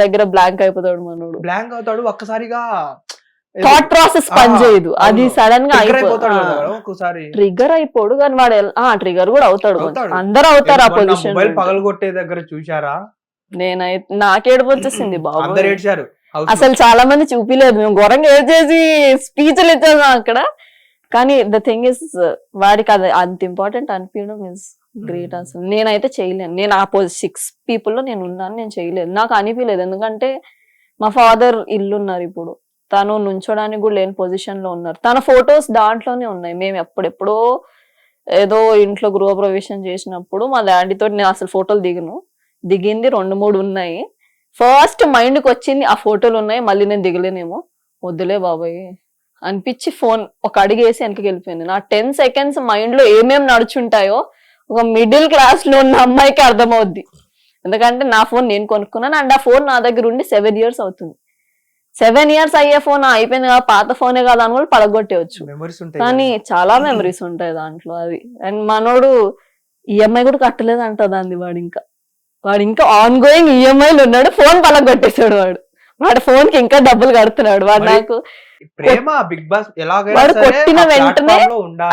దగ్గర బ్లాంక్ అయిపోతాడు మనోడు. బ్లాంక్ అవుతాడు ఒక్కసారిగా థాట్ ప్రాసెస్ పని చేయదు అది. సడన్గా అయిపోతాడు ట్రిగర్ అయిపోడు కానీ వాడు ట్రిగర్ కూడా అవుతాడు. అందరూ అవుతారు ఆ పొజిషన్ మొబైల్ పగలగొట్టే దగ్గర చూశారా? నేనైతే నాకేడుపు వచ్చేసింది బాబు అందరు ఏడ్చారు. అసలు చాలా మంది చూపిలేదు. మేము ఘోరంగా ఏడ్చేసి స్పీచ్లు ఇచ్చాము అక్కడ. కానీ ద థింగ్ ఇస్ వాడికి అది అంత ఇంపార్టెంట్ అనిపించడం ఇస్ గ్రేట్. అసలు. నేనైతే చేయలేను. నేను ఆ సిక్స్ పీపుల్లో నేను ఉన్నాను నేను చేయలేదు నాకు అనిపించలేదు ఎందుకంటే మా ఫాదర్ ఇల్లు ఉన్నారు ఇప్పుడు. తను నుంచోడానికి కూడా లేని పొజిషన్లో ఉన్నారు. తన ఫొటోస్ దాంట్లోనే ఉన్నాయి. మేము ఎప్పుడెప్పుడో ఏదో ఇంట్లో గృహప్రవేశం చేసినప్పుడు మా డాడీతో నేను అసలు ఫోటోలు దిగను. దిగింది రెండు మూడు ఉన్నాయి. ఫస్ట్ మైండ్కి వచ్చింది ఆ ఫోటోలు ఉన్నాయి. మళ్ళీ నేను దిగలేనేమో. వద్దులే బాబాయ్. అనిపించి ఫోన్ ఒక అడిగేసి వెనక్కి వెళ్ళిపోయింది. నా టెన్ సెకండ్స్ మైండ్లో ఏమేమి నడుచుంటాయో ఒక మిడిల్ క్లాస్లో ఉన్న అమ్మాయికి అర్థమవుద్ది. ఎందుకంటే నా ఫోన్ నేను కొనుక్కున్నాను అండ్ ఆ ఫోన్ నా దగ్గర ఉండి సెవెన్ ఇయర్స్ అవుతుంది. సెవెన్ ఇయర్స్ అయ్యే ఫోన్ అయిపోయింది కదా పాత ఫోనే కదా అని కూడా పడగొట్టేయచ్చు. కానీ. చాలా మెమరీస్ ఉంటాయి దాంట్లో అది. అండ్ మనోడు ఈఎంఐ కూడా కట్టలేదు అంట దాన్ని వాడు ఇంకా. వాడు ఇంకా ఆన్ గోయింగ్ ఈఎంఐలు ఉన్నాడు ఫోన్ పలగొట్టేశాడు వాడు. వాడు ఫోన్కి ఇంకా డబ్బులు కడుతున్నాడు. వాడు నాకు ప్రేమ బిగ్ బాస్ ఎలాగైనా వాడు కొట్టిన వెంటనే.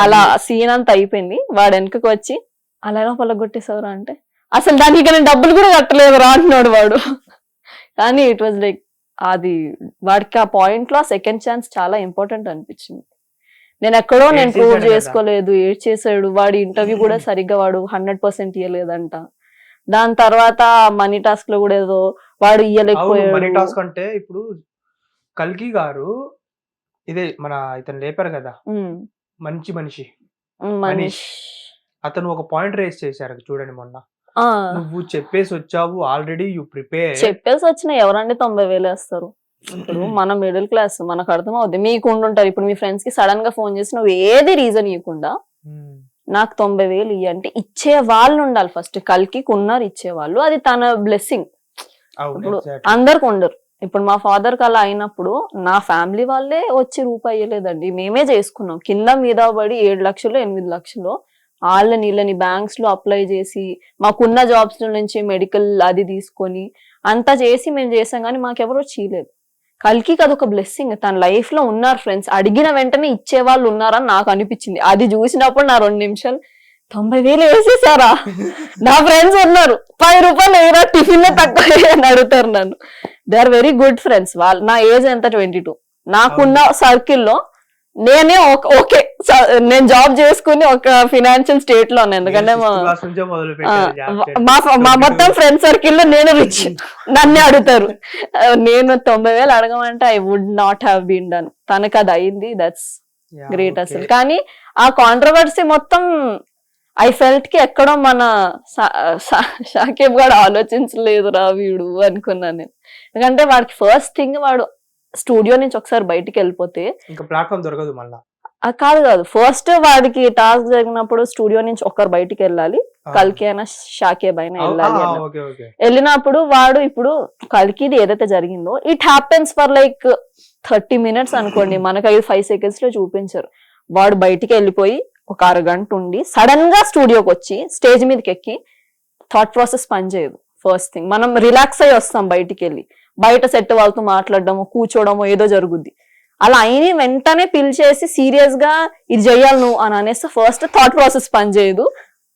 అలా సీన్ అంతా అయిపోయింది. వాడు వెనకకి వచ్చి అలా ఎలా పలగొట్టేశావురా అంటే? అసలు దానికి నేను డబ్బులు కూడా కట్టలేదు రా అంటున్నాడు వాడు. కానీ ఇట్ వాజ్ లైక్ అది వాడికి ఆ పాయింట్లో సెకండ్ ఛాన్స్ చాలా ఇంపార్టెంట్ అనిపించింది. నేను ఎక్కడో నేను ప్రూవ్. చేసుకోలేదు ఏడ్ చేశాడు వాడి ఇంటర్వ్యూ కూడా సరిగ్గా వాడు హండ్రెడ్ పర్సెంట్ ఇవ్వలేదంట దాని తర్వాత మనీ టాస్క్లో కూడా ఏదో వాడు అవును మనీ ఇయ్యలేకపోయాడు టాస్క్ అంటే ఇప్పుడు కల్కి గారు ఇదే మన ఇతను లేపారు కదా? మంచి మనిషి. మనీష్. అతను ఒక పాయింట్ రేస్ చేశారు చూడండి మొన్న. నువ్వు చెప్పేసి వచ్చావు ఆల్రెడీ యు ప్రిపేర్. చెప్పేసి వచ్చిన ఎవరండి తొంభై వేలు వేస్తారు? ఇప్పుడు మన మిడిల్ క్లాస్ మనకు అర్థం అవుద్ది మీకు ఉండుంటారు ఇప్పుడు మీ ఫ్రెండ్స్కి సడన్గా ఫోన్ చేసి నువ్వు ఏది రీజన్ ఇవ్వకుండా నాకు తొంభై వేలు ఇయ్యి అంటే ఇచ్చే వాళ్ళు ఉండాలి ఫస్ట్ కల్కి ఉన్నారు ఇచ్చేవాళ్ళు అది తన బ్లెస్సింగ్ ఇప్పుడు అందరికి ఉండరు ఇప్పుడు మా ఫాదర్కి అలా అయినప్పుడు నా ఫ్యామిలీ వాళ్ళే వచ్చి రూపాయి ఇయ్యలేదండి. మేమే చేసుకున్నాం. కింద మీద పడి ఏడు లక్షలు ఎనిమిది లక్షలు వాళ్ళని వీళ్ళని బ్యాంక్స్లో అప్లై చేసి మాకున్న జాబ్స్ నుంచి మెడికల్ అది తీసుకొని అంతా చేసి మేము చేసాం కానీ మాకెవరో చీలేదు అది అదొక బ్లెస్సింగ్ తన లైఫ్లో ఉన్నారు ఫ్రెండ్స్ అడిగిన వెంటనే ఇచ్చే వాళ్ళు ఉన్నారని నాకు అనిపించింది. అది చూసినప్పుడు నా రెండు నిమిషాలు తొంభై వేలు వేసేసారా? నా ఫ్రెండ్స్ ఉన్నారు. పది రూపాయలు వేయరా? టిఫిన్ తక్కువ అని అడుగుతారు నన్ను. They are very good friends వాళ్ళు నా ఏజ్ ఎంత? ట్వంటీ టూ నాకున్న సర్కిల్లో నేనే ఓకే. నేను జాబ్ చేసుకుని ఒక ఫినాన్షియల్ స్టేట్లో ఉన్నాను ఎందుకంటే మా మొత్తం ఫ్రెండ్ సర్కిల్లో నేను రిచ్. నన్నే అడుగుతారు. నేను తొంభై వేలు అడగమంటే I would not have been done తనకు అది అయింది దట్స్ గ్రేట్ అసలు. కానీ ఆ కాంట్రవర్సీ మొత్తం ఐ ఫెల్ట్కి ఎక్కడో మన షాకిబ్ గారు ఆలోచించలేదురా వీడు అనుకున్నాను నేను. ఎందుకంటే వాడికి ఫస్ట్ థింగ్ వాడు స్టూడియో నుంచి ఒకసారి బయటికి వెళ్ళిపోతే ఇంకా ప్లాట్ఫామ్ దొరకదు మళ్ళా. కాదు కాదు. ఫస్ట్ వాడికి టాస్క్ జరిగినప్పుడు స్టూడియో నుంచి ఒకరు బయటికి వెళ్ళాలి. కల్కి అయినా షాకేబ్ అయినా వెళ్ళాలి వెళ్ళినప్పుడు వాడు ఇప్పుడు కల్కిది ఏదైతే జరిగిందో it happens for like thirty minutes అనుకోండి. మనకు ఐదు ఫైవ్ సెకండ్స్లో చూపించారు. వాడు బయటికి వెళ్ళిపోయి ఒక అరగంట ఉండి సడన్గా స్టూడియోకి వచ్చి స్టేజ్ మీదకి ఎక్కి థాట్ ప్రాసెస్ పనిచేయదు. ఫస్ట్ థింగ్ మనం రిలాక్స్ అయ్యి వస్తాం బయటికి వెళ్ళి. బయట సెట్ వాళ్ళతో మాట్లాడడము కూర్చోవడము ఏదో జరుగుద్ది. అలా అయిన వెంటనే పిలిచేసి సీరియస్గా ఇది చెయ్యాలి నువ్వు అని అనేసి ఫస్ట్ థాట్ ప్రాసెస్ పనిచేయదు.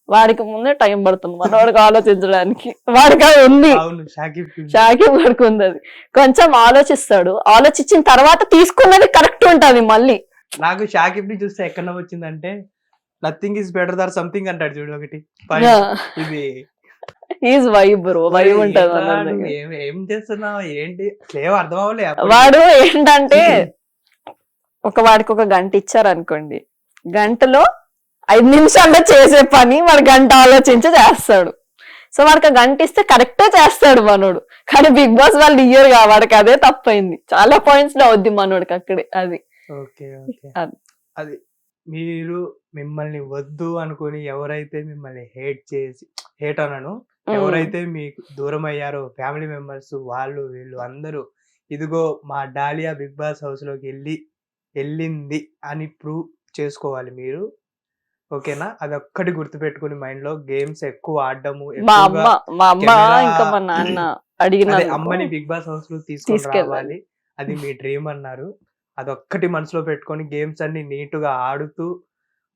వాడికి ముందే టైం పడుతుంది. మన వాడికి ఆలోచించడానికి. వాడికి అది ఉంది. షాకిబ్ షాకిబ్ వాడికి ఉంది అది. కొంచెం ఆలోచిస్తాడు. ఆలోచించిన తర్వాత తీసుకున్నది కరెక్ట్ ఉంటది మళ్ళీ. నాకు షాకిబ్ని చూస్తే ఎక్కడ వచ్చిందంటే nothing is better than something అంటాడు చూడు ఒకటి. ఇది. ఈజ్ వైబ్ బ్రో వైబ్ ఉంటది. ఏం చేస్తున్నావు? ఏంటి? అసలు అర్థం అవ్వలే. అప్పుడు. వాడు ఏంటంటే ఒక వాడికి ఒక గంట ఇచ్చారు అనుకోండి గంటలో ఐదు నిమిషాల్లో చేసే పని వాడు గంట ఆలోచించి చేస్తాడు. సో వాడికి ఆ గంట ఇస్తే కరెక్టే చేస్తాడు మనోడు. కానీ బిగ్ బాస్ వాళ్ళు ఇయ్యరు కదా వాడికి అదే తప్పైంది. చాలా పాయింట్స్లో అవుద్ది మనోడికి అక్కడే అది. Okay okay. అది. అది మీరు మిమ్మల్ని వద్దు అనుకుని ఎవరైతే మిమ్మల్ని హేట్ చేసి హేట్ అనను. ఎవరైతే మీకు దూరం అయ్యారో ఫ్యామిలీ మెంబర్స్ వాళ్ళు వీళ్ళు అందరూ ఇదిగో మా డాలియా బిగ్ బాస్ హౌస్లోకి వెళ్ళి వెళ్ళింది అని ప్రూవ్ చేసుకోవాలి మీరు. ఓకేనా? అది ఒక్కటి గుర్తుపెట్టుకుని మైండ్లో గేమ్స్ ఎక్కువ ఆడడము మా ఎక్కువగా అమ్మ మా అమ్మ కెమెరా- ఇంకా మా నాన్న అడిగిన అదే అమ్మని బిగ్ బాస్ హౌస్లో తీసుకెళ్ళాలి. అది మీ డ్రీమ్ అన్నారు. అదొక్కటి మనసులో పెట్టుకొని గేమ్స్ అన్ని నీట్గా ఆడుతూ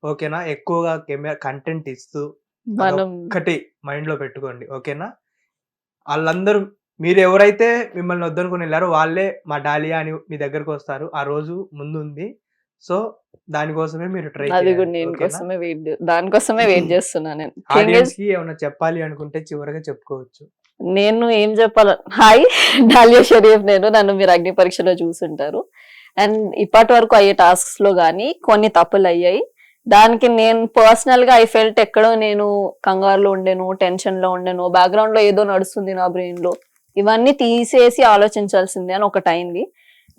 ఓకేనా? ఎక్కువగా కెమెరా కంటెంట్ ఇస్తూ మనం ఒక్కటి మైండ్లో పెట్టుకోండి. ఓకేనా? వాళ్ళందరూ మీరు ఎవరైతే మిమ్మల్ని వద్దనుకుని వెళ్ళారో వాళ్ళే మా డాలియా అని మీ దగ్గరకు వస్తారు. ఆ రోజు ముందు ఉంది సో దానికోసమే మీరు ట్రై అది కూడా నేను కోసమే వెయిట్ దానికోసమే వెయిట్ నేను. Is, ఆడియన్స్కి ఏమైనా చెప్పాలి అనుకుంటే చివరిగా చెప్పుకోవచ్చు. నేను ఏం చెప్పాల హాయ్ డాలియా షరీఫ్ నేను. నన్ను మీరు అగ్ని పరీక్షలో చూసుంటారు. అండ్ ఇప్పటి వరకు అయ్యే టాస్క్స్లో కానీ కొన్ని తప్పులు అయ్యాయి. దానికి నేను పర్సనల్గా ఐ ఫెల్ట్ ఎక్కడో నేను కంగారులో ఉండేను టెన్షన్లో ఉండేను బ్యాక్గ్రౌండ్లో ఏదో నడుస్తుంది నా బ్రెయిన్లో ఇవన్నీ తీసేసి ఆలోచించాల్సిందే అని ఒకటి అయింది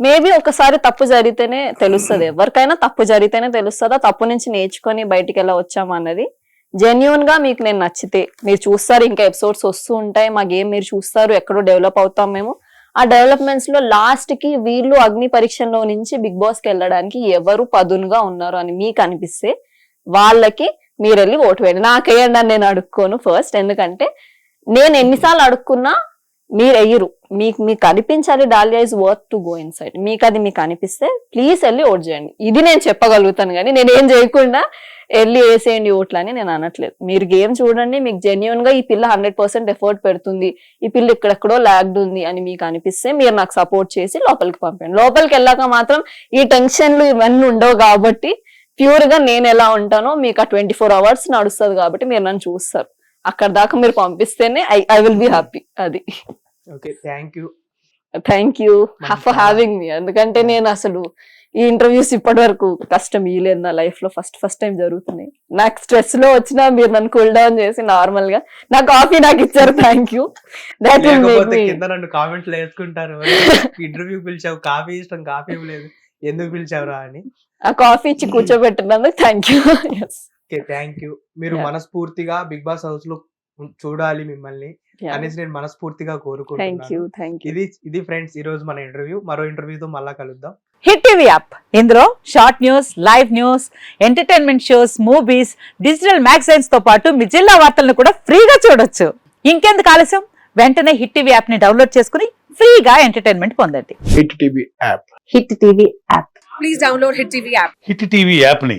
మేబీ ఒకసారి తప్పు జరిగితేనే తెలుస్తుంది. ఎవరికైనా తప్పు జరిగితేనే తెలుస్తుంది. ఆ తప్పు నుంచి నేర్చుకొని బయటికి ఎలా వచ్చామా అన్నది జెన్యున్గా మీకు నేను నచ్చితే. మీరు చూస్తారు ఇంకా ఎపిసోడ్స్ వస్తూ ఉంటాయి. మా గేమ్ మీరు చూస్తారు. ఎక్కడో డెవలప్ అవుతాం మేము. ఆ డెవలప్మెంట్స్లో లాస్ట్కి వీళ్ళు అగ్ని పరీక్షలో నుంచి బిగ్ బాస్కి వెళ్ళడానికి ఎవరు పదునుగా ఉన్నారు అని మీకు అనిపిస్తే వాళ్ళకి మీరు వెళ్ళి ఓటు వేయండి. నాకేయండి అని నేను అడుక్కోను ఫస్ట్. ఎందుకంటే నేను ఎన్నిసార్లు అడుక్కున్నా మీరు ఎయ్యరు మీకు మీకు అనిపించాలి Dahlia is worth to go inside మీకు అది మీకు అనిపిస్తే ప్లీజ్ వెళ్ళి ఓట్ చేయండి. ఇది నేను చెప్పగలుగుతాను కానీ నేను ఏం చేయకుండా వెళ్ళి వేసేయండి ఓట్లు అని నేను అనట్లేదు. మీరు గేమ్ చూడండి మీకు జెన్యున్గా ఈ పిల్ల హండ్రెడ్ పర్సెంట్ ఎఫర్ట్ పెడుతుంది. ఈ పిల్ల ఇక్కడెక్కడో లాగ్డ్ ఉంది అని మీకు అనిపిస్తే మీరు నాకు సపోర్ట్ చేసి లోపలికి పంపండి లోపలికి వెళ్ళాక మాత్రం ఈ టెన్షన్లు ఇవన్నీ ఉండవు కాబట్టి ప్యూర్గా నేను ఎలా ఉంటానో మీకు ఆ ట్వంటీ ఫోర్ అవర్స్ నడుస్తుంది కాబట్టి మీరు నన్ను చూస్తారు. అక్కడ దాకా మీరు పంపిస్తేనే I I will be happy అది. Okay thank you thank you for having me ఎందుకంటే నేను అసలు ఈ ఇంటర్వ్యూస్ ఇప్పటి వరకు కష్టం ఇయలేదు నా లైఫ్లో. ఫస్ట్ ఫస్ట్ టైం జరుగుతున్నాయి. నాకు స్ట్రెస్లో వచ్చినా మీరు నన్ను కూల్ డౌన్ చేసి నార్మల్గా నా కాఫీ నాకు ఇచ్చారు. Thank you that will make me కింద నన్ను కామెంట్లు వేసుకుంటారు. ఇంటర్వ్యూ పిలిచావు. కాఫీ ఇష్టం కాఫీ ఇవ్వలేదు. ఎందుకు పిలిచావురా అని. ఆ కాఫీ ఇచ్చి కూర్చోబెట్టినందుకు thank you okay. Thank you. మీరు. మనస్ఫూర్తిగా బిగ్ బాస్ హౌస్లో చూడాలి మిమ్మల్ని అనేసి నేను మనస్ఫూర్తిగా కోరుకుంటున్నాను. You thank you. ఇది ఇది ఫ్రెండ్స్ ఈ రోజు మన ఇంటర్వ్యూ. మరో ఇంటర్వ్యూతో మళ్ళా కలుద్దాం. Hit TV app. ఇందులో short news live news entertainment shows movies digital మ్యాగజైన్స్తో పాటు మీ జిల్లా వార్తలను కూడా ఫ్రీగా చూడొచ్చు. ఇంకెందుకు ఆలస్యం? వెంటనే హిట్ టీవీ యాప్ని డౌన్లోడ్ చేసుకుని ఫ్రీగా ఎంటర్టైన్మెంట్ పొందండి. Hit TV app. Hit TV app please download Hit TV app. Hit TV యాప్ని